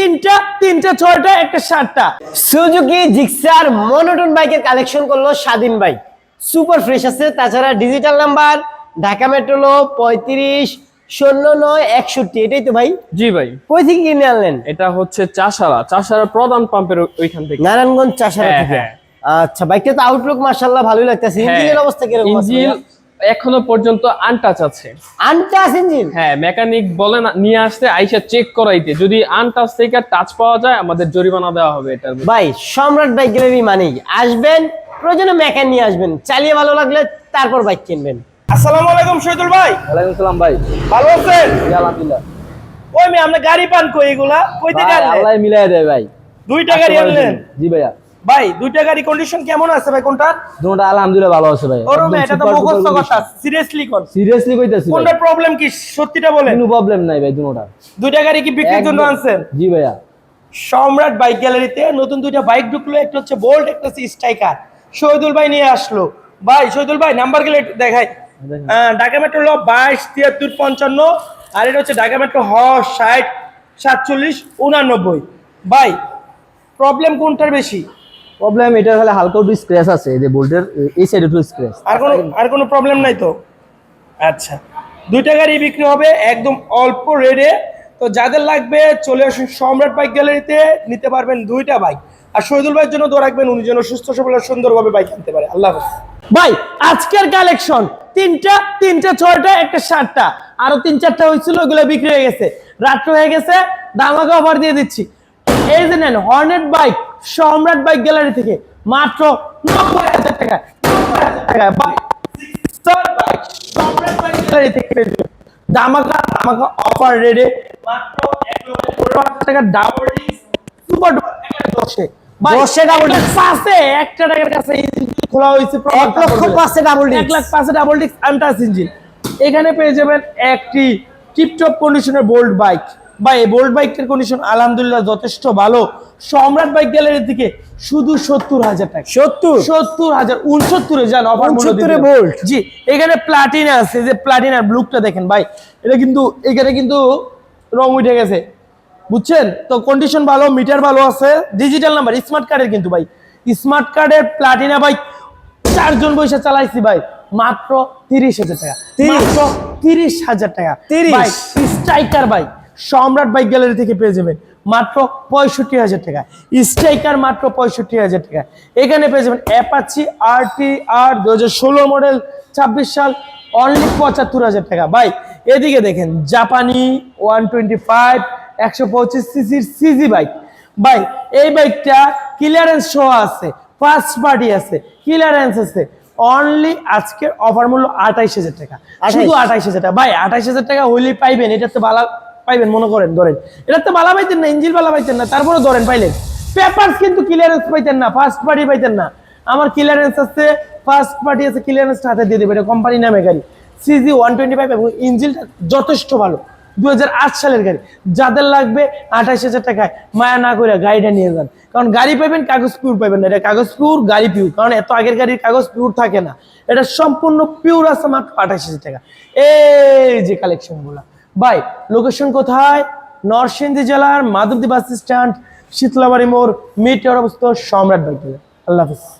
তিনটা তিনটা ছয়টা একটা সাতটা। সুজুকি জিক্সার মনোটন বাইকের কালেকশন করল স্বাধীন বাইক সুপার ফ্রেশ আছে তাছাড়া ডিজিটাল নাম্বার ঢাকা মেট্রোলো পঁয়ত্রিশ শূন্য নয় একষট্টি। এটাই তো ভাই? জি ভাই। কই থেকে কিনে আনলেন? এটা হচ্ছে চাষারা। চাষারা প্রধান পাম্পের ওইখান থেকে। নারায়ণগঞ্জ চাষারা হ্যাঁ, থেকে। হ্যাঁ। আচ্ছা বাইকটা তো আউটলুক মাশাআল্লাহ ভালোই লাগতেছে। ইঞ্জিনের অবস্থা কীরকম আছে ইঞ্জিন এখনও পর্যন্ত আনটাচ আছে। আনটাস ইঞ্জিন হ্যাঁ মেকানিক বলেন নিয়ে আসতে আইসা চেক করাইতে। যদি আনটাচ থেকে টাচ পাওয়া যায় আমাদের জরিমানা দেওয়া হবে এটার ভাই সম্রাট বাইক গ্যালারি মানেই আসবেন প্রয়োজনে মেকান নিয়ে আসবেন। চালিয়ে ভালো লাগলে তারপর বাইক কিনবেন। আসসালামু আলাইকুম শহীদুল ভাই। ওয়ালাইকুম সালাম ভাই। ভালো আছেন? জি, আলহামদুলিল্লাহ। ওই মেয়ে আমরা গাড়ি পান কই এগুলা। কই থেকে আনলেন? আল্লাহ মিলাই দেয় ভাই। দুইটা গাড়ি আনলেন? জি ভাইয়া। ভাই দুইটা গাড়ি কন্ডিশন কেমন আছে ভাই? কোনটা? দুটোটা আলহামদুলিল্লাহ ভালো আছে ভাই। ওরমে এটা তো মুখস্থ কথা সিরিয়াসলি কোন? সিরিয়াসলি কইতাছি কোনটা প্রবলেম কি? সত্যিটা বলেন। কোনো প্রবলেম নাই ভাই দুটোটা দুইটা গাড়ি কি বিক্রির জন্য আনছেন? জি ভাইয়া। সম্রাট বাইক গ্যালারিতে নতুন দুইটা বাইক ঢুকলো একটা হচ্ছে বোল্ট একটা হচ্ছে স্ট্রাইকার শহীদুল ভাই নিয়ে আসলো। ভাই শহীদুল ভাই নাম্বার গেলে দেখাই। ঢাকা মেট্রো হলো বাইশ তিয়াত্তর পঞ্চান্ন আর এটা হচ্ছে ঢাকা মেট্রো হ ষাট সাতচল্লিশ উনানব্বই। ভাই প্রবলেম কোনটার বেশি? প্রবলেম এটা হলে হালকা একটু স্ক্র্যাচ আছে এই যে বোল্টের এই সাইডে একটু স্ক্র্যাচ আর কোনো আর কোনো প্রবলেম নাই তো? আচ্ছা। দুইটা গাড়ি বিক্রি হবে একদম অল্প রেটে তো যাদের লাগবে চলে আসুন সম্রাট বাইক গ্যালারিতে নিতে পারবেন দুইটা বাইক আর শহীদুল ভাইয়ের জন্য দোয়া রাখবেন উনি যেন সুস্থ সবল সুন্দরভাবে বাইক আনতে পারে। আল্লাহ হাফেজ। ভাই আজকের কালেকশন তিনটা তিনটা ছয়টা একটা সাতটা। আরও তিন চারটা হয়েছিল ওগুলো বিক্রি হয়ে গেছে। রাত্র হয়ে গেছে দামাকে অফার দিয়ে দিচ্ছি। এই যে নেন Hornet bike Samrat bike gallery থেকে মাত্র নব্বই হাজার টাকা। দামাকা দামাকা অফার মাত্র এক লক্ষ হাজার টাকা ডাবল সুপার একটা দশে। দশে double পাঁচে একটা টাকার কাছে ইঞ্জিন খোলা হয়েছে প্রমাণ এক লক্ষ তারপরে। পাঁচে double এক লাখ পাঁচে ডাবল ডিস্ক আন্টাস ইঞ্জিন এখানে পেয়ে যাবেন একটি টিপটপ কন্ডিশনের বোল্ড বাইক বা এই বোল্ট বাইকটার কন্ডিশন আলহামদুলিল্লাহ যথেষ্ট ভালো। সম্রাট বাইক গ্যালারি থেকে শুধু সত্তর হাজার টাকা। সত্তর? সত্তর হাজার উনসত্তরে যান অফার মূল্য 69 জি এখানে প্লাটিনা আছে যে প্লাটিনার ব্লুকটা দেখেন ভাই। এটা কিন্তু এখানে কিন্তু রং উঠে গেছে। বুঝছেন? তো কন্ডিশন ভালো মিটার ভালো আছে। ডিজিটাল নাম্বার স্মার্ট কার্ডের কিন্তু ভাই। স্মার্ট কার্ডের প্লাটিনা বাইক চারজন বসে চালাইছি ভাই। মাত্র তিরিশ হাজার টাকা। 30 মাত্র তিরিশ হাজার টাকা। 30 bike Striker bike Samrat bike gallery থেকে পেয়ে যাবেন মাত্র পঁয়ষট্টি হাজার টাকা। স্ট্রাইকার মাত্র পঁয়ষট্টি হাজার টাকা। এখানে পেয়ে যাবেন অ্যাপাচি আর টি আর দু হাজার ষোলো মডেল ছাব্বিশ সাল অনলি পঁচাত্তর হাজার টাকা। ভাই এদিকে দেখেন জাপানি ওয়ান টোয়েন্টি ফাইভ একশো পঁচিশ সিসির সিজি বাইক। ভাই এই বাইকটা ক্লিয়ারেন্স শো আছে ফার্স্ট পার্টি আছে ক্লিয়ারেন্স আছে। অনলি আজকের অফার মূল্য আঠাইশ হাজার টাকা। শুধু আঠাইশ হাজার টাকা। ভাই আঠাইশ হাজার টাকা হইলেই পাইবেন এটা তো বালা পাইবেন, মনে করেন, ধরেন। এটাতে বালা পাইতেন না ইঞ্জিন বালা পাইতেন না তারপরে ধরেন পাইলেন। পেপারস কিন্তু ক্লিয়ারেন্স পাইতেন না ফার্স্ট পার্টি পাইতেন না। আমার ক্লিয়ারেন্স আছে ফার্স্ট পার্টি আছে ক্লিয়ারেন্সটা হাতে দিয়ে দেবে, এটা কোম্পানি নামে গাড়ি। সিজি ওয়ান টোয়েন্টি ফাইভ এবং ইঞ্জিনটা যথেষ্ট ভালো দু সালের গাড়ি। যাদের লাগবে আঠাশ হাজার টাকায় মায়া না করে গাড়িটা নিয়ে যান। কারণ গাড়ি পাবেন কাগজ পিউর পাবেন না, এটা কাগজ পিউর গাড়ি পিউর কারণ এত আগের গাড়ির কাগজ পিউর থাকে না। এটা সম্পূর্ণ পিউর আছে মাত্র আঠাশ হাজার টাকা। এই যে কালেকশনগুলো ভাই লোকেশন কোথায়? নরসিংদী জেলার মাধবদী বাস স্ট্যান্ড শীতলাবাড়ি মোড় মিটার অবস্থা সম্রাট বাইক আল্লাহ হাফিজ।